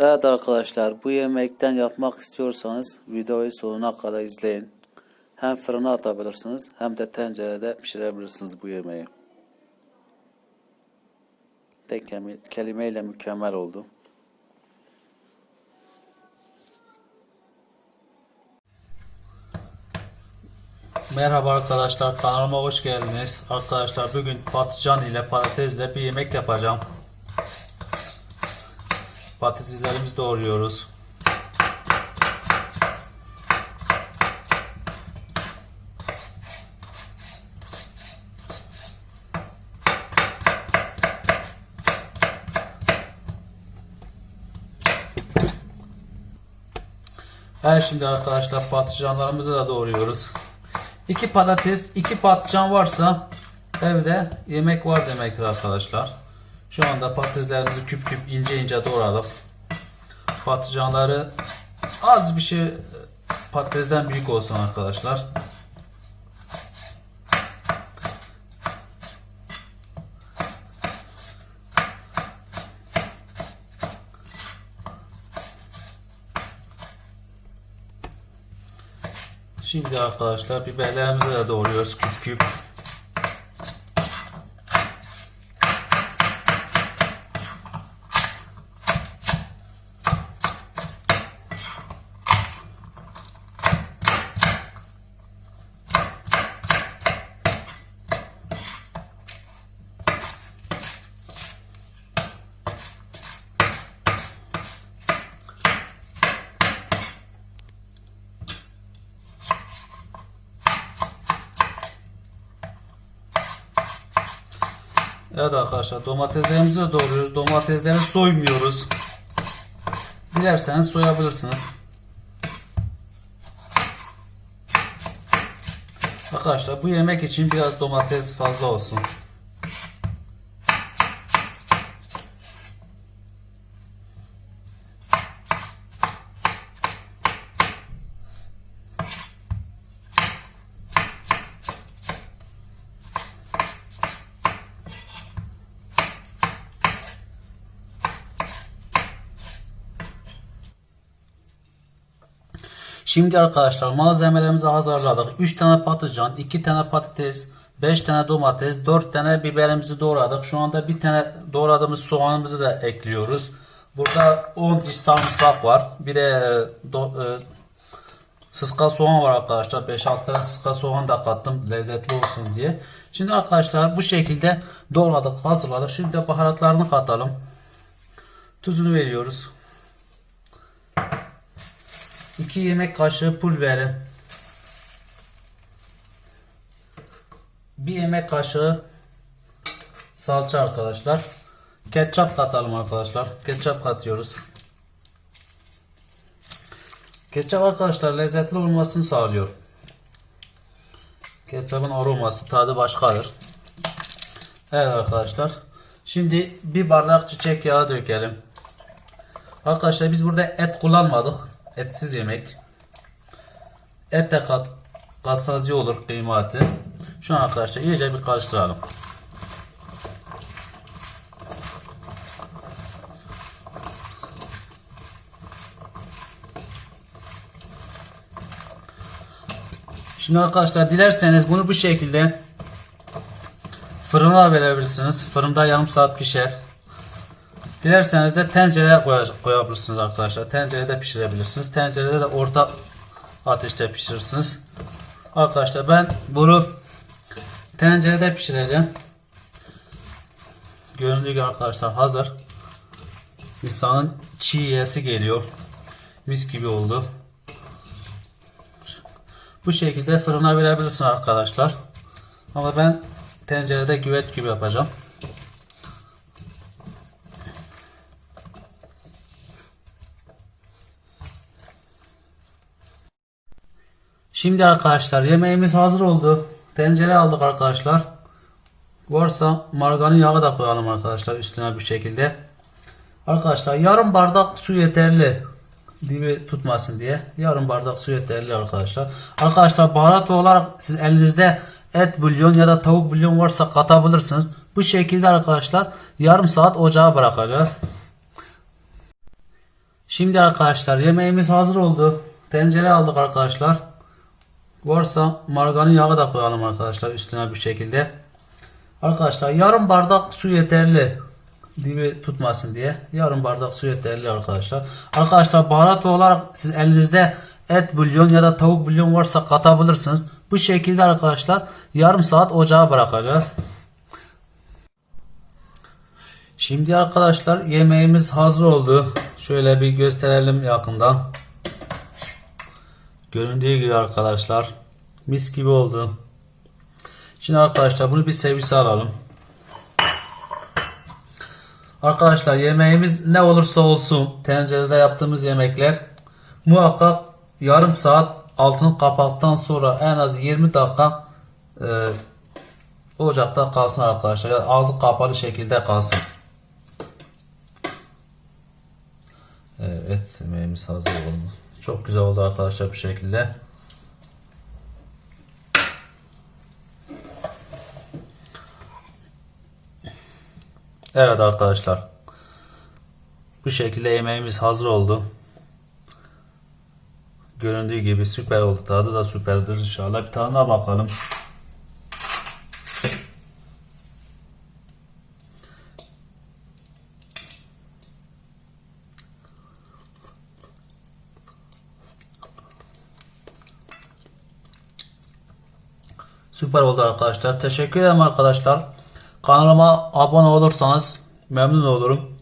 Evet arkadaşlar bu yemekten yapmak istiyorsanız videoyu sonuna kadar izleyin. Hem fırına atabilirsiniz hem de tencerede pişirebilirsiniz bu yemeği. Tek kelimeyle mükemmel oldu. Merhaba arkadaşlar kanalıma hoş geldiniz. Arkadaşlar bugün patlıcan ile patatesle bir yemek yapacağım. Patateslerimizi doğruyoruz. Evet şimdi arkadaşlar patlıcanlarımızı da doğruyoruz. İki patates, iki patlıcan varsa evde yemek var demektir arkadaşlar. Şu anda patateslerimizi küp küp ince ince doğradık. Patlıcanları az bir şey patatesden büyük olsun arkadaşlar. Şimdi arkadaşlar biberlerimizi de doğruyoruz küp küp. Evet arkadaşlar domateslerimizi doğruyoruz. Domatesleri soymuyoruz. Dilerseniz soyabilirsiniz. Arkadaşlar bu yemek için biraz domates fazla olsun. Şimdi arkadaşlar malzemelerimizi hazırladık. 3 tane patlıcan, 2 tane patates, 5 tane domates, 4 tane biberimizi doğradık. Şu anda bir tane doğradığımız soğanımızı da ekliyoruz. Burada 10 diş sarımsak var. Bir de do, e, sıska soğan var arkadaşlar. 5-6 tane sıska soğan da kattım lezzetli olsun diye. Şimdi arkadaşlar bu şekilde doğradık, hazırladık. Şimdi de baharatlarını katalım. Tuzunu veriyoruz. 2 yemek kaşığı pul biberi. 1 yemek kaşığı salça arkadaşlar. Ketçap katalım arkadaşlar. Ketçap katıyoruz. Ketçap arkadaşlar lezzetli olmasını sağlıyor. Ketçapın aroması, tadı başkadır. Evet arkadaşlar. Şimdi bir bardak çiçek yağı dökelim. Arkadaşlar biz burada et kullanmadık. Etsiz yemek. Et de kat, katsazi olur kıymatı. Şu an arkadaşlar iyice bir karıştıralım. Şimdi arkadaşlar dilerseniz bunu bu şekilde fırına verebilirsiniz. Fırında yarım saat pişer. Dilerseniz de tencereye koy- koyabilirsiniz arkadaşlar. Tencerede pişirebilirsiniz. Tencerede de orta ateşte pişirirsiniz. Arkadaşlar ben bunu tencerede pişireceğim. Göründüğü gibi arkadaşlar hazır. İnsanın çiğ yiyesi geliyor. Mis gibi oldu. Bu şekilde fırına verebilirsiniz arkadaşlar. Ama ben tencerede güveç gibi yapacağım. Şimdi arkadaşlar yemeğimiz hazır oldu. Tencere aldık arkadaşlar. Varsa margarin yağı da koyalım arkadaşlar üstüne bir şekilde. Arkadaşlar yarım bardak su yeterli. Dibi tutmasın diye. Yarım bardak su yeterli arkadaşlar. Arkadaşlar baharat olarak siz elinizde et bulyon ya da tavuk bulyon varsa katabilirsiniz. Bu şekilde arkadaşlar yarım saat ocağa bırakacağız. Şimdi arkadaşlar yemeğimiz hazır oldu. Tencere aldık arkadaşlar. Varsa margarin yağı da koyalım arkadaşlar üstüne bir şekilde. Arkadaşlar yarım bardak su yeterli. Dibi tutmasın diye. Yarım bardak su yeterli arkadaşlar. Arkadaşlar baharat olarak siz elinizde et bulyon ya da tavuk bulyon varsa katabilirsiniz. Bu şekilde arkadaşlar yarım saat ocağa bırakacağız. Şimdi arkadaşlar yemeğimiz hazır oldu. Şöyle bir gösterelim yakından. Göründüğü gibi arkadaşlar mis gibi oldu. Şimdi arkadaşlar bunu bir servise alalım. Arkadaşlar yemeğimiz ne olursa olsun tencerede yaptığımız yemekler muhakkak yarım saat altını kapaktan sonra en az 20 dakika e, ocakta kalsın arkadaşlar. Yani ağzı kapalı şekilde kalsın. Evet yemeğimiz hazır oldu. Çok güzel oldu arkadaşlar bu şekilde. Evet arkadaşlar. Bu şekilde yemeğimiz hazır oldu. Göründüğü gibi süper oldu. Tadı da süperdir inşallah. Bir tadına bakalım. Süper oldu arkadaşlar. Teşekkür ederim arkadaşlar. Kanalıma abone olursanız memnun olurum.